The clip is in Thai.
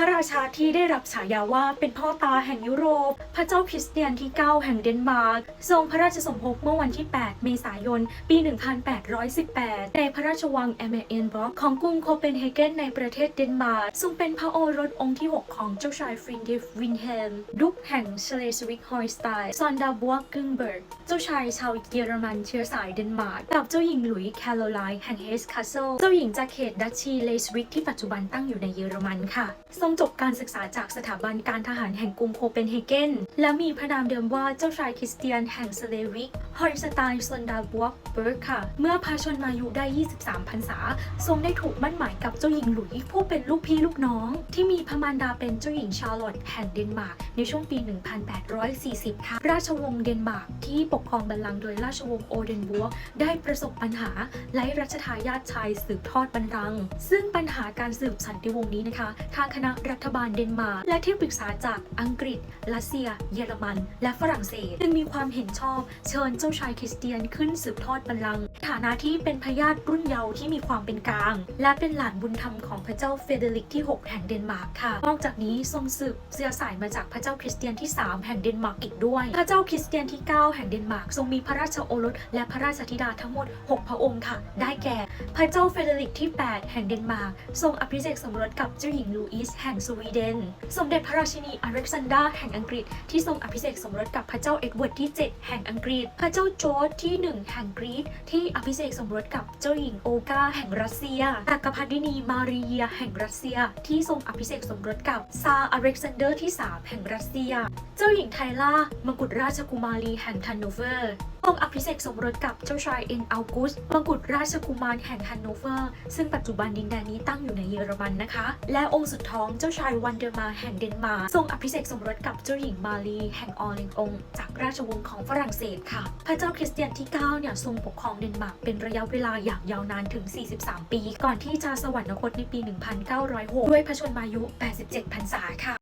พระราชาที่ได้รับฉายาว่าเป็นพ่อตาแห่งยุโรป พระเจ้าคริสเตียนที่ 9 แห่งเดนมาร์ก ทรงพระราชสมภพเมื่อวันที่ 8 เมษายน ปี 1818 ในพระราชวังแอมเมเอนบล็อกของกรุงโคเปนเฮเกนในประเทศเดนมาร์ก ทรงเป็นพระโอรสองค์ที่ 6 ของเจ้าชายฟรินดิฟวินเฮม ดุกแห่งเชเลสวิกฮอยสไตน์ซอนดาบัวกึงเบิร์ก เจ้าชายชาวเยอรมันเชื้อสายเดนมาร์ก กับเจ้าหญิงหลุยส์แคโรไลน์แห่งเฮสคาสเซิล เจ้าหญิงจากเขตดัชชีเลสวิกที่ปัจจุบันตั้งอยู่ในเยอรมันค่ะทรงจบการศึกษาจากสถาบันการทหารแห่งกรุงโคเปนเฮเกนและมีพระนามเดิมว่าเจ้าชายคริสเตียนแห่งสเลวิกฮอร์สไตน์ซอนดาบวกเบิร์กค่ะ เมื่อพาชนมาอยุได้ 23พรรษา ทรงได้ถูกมั่นหมายกับเจ้าหญิงหลุยผู้เป็นลูกพี่ลูกน้อง ที่มีพระมารดาเป็นเจ้าหญิงชาร์ลอตแห่งเดนมาร์กในช่วงปี 1840 ค่ะ ราชวงศ์เดนมาร์กที่ปกครองบัลลังก์โดยราชวงศ์โอเดนบวกได้ประสบปัญหาไล่รัชทายาทชายสืบทอดบัลลังก์ซึ่งปัญหาการสืบสันติวงศ์นี้นะคะ ทางคณะรัฐบาลเดนมาร์กและที่ปรึกษาจากอังกฤษ รัสเซีย เยอรมัน และฝรั่งเศสจึงมีความเห็นชอบเชิญเจ้าชายคริสเตียนขึ้นสืบทอดบัลลังก์ฐานะที่เป็นพญาติรุ่นเยาว์ที่มีความเป็นกลาง และเป็นหลานบุญธรรมของพระเจ้าเฟเดริกที่ 6 แห่งเดนมาร์กค่ะ นอกจากนี้ทรงสืบเชื้อสายมาจากพระเจ้าคริสเตียนที่ 3 แห่งเดนมาร์กอีกด้วย พระเจ้าคริสเตียนที่ 9 แห่งเดนมาร์กทรงมีพระราชโอรส และพระราชธิดาทั้งหมด 6 พระองค์ค่ะ ได้แก่ พระเจ้าเฟเดริกที่ 8 แห่งเดนมาร์กทรงอภิเษกสมรสกับเจ้าหญิงลูอิสแห่งสวีเดน สมเด็จพระราชินีอเล็กซานดราแห่งอังกฤษที่ทรงอภิเษกสมรสกับพระเจ้าเอ็ดเวิร์ดที่ 7 แห่งอังกฤษ พระเจ้าจอร์จที่ 1 แห่งกรีซที่อภิเษกสมรสกับเจ้าหญิงโอกาแห่งรัสเซียจักรพรรดินีมารีเยแห่งรัสเซีย ที่ทรงอภิเษกสมรสกับซาร์อเล็กซานเดอร์ที่ 3 แห่งรัสเซีย เจ้าหญิงไทล่ามกุฎราชกุมารีแห่งฮันโนเวอร์ทรงอภิเษกสมรสกับเจ้าชายเอ็นอัลกุสมกุฎราชกุมารแห่งฮันโนเวอร์ ซึ่งปัจจุบันดินแดนนี้ตั้งอยู่ในเยอรมันนะคะ และองค์สุดท้องเจ้าชายวันเดอร์มาแห่งเดนมาร์กทรงอภิเษกสมรสกับเจ้าหญิงมารีแห่งออร์เลงองจากราชวงศ์ของฝรั่งเศสค่ะ พระเจ้าคริสเตียนที่ 9 เนี่ยทรงปกครองเดนมาร์กเป็นระยะเวลาอย่างยาวนานถึง 43 ปี ก่อนที่จะสวรรคตในปี 1906 ด้วยพระชนมายุ 87 พรรษาค่ะ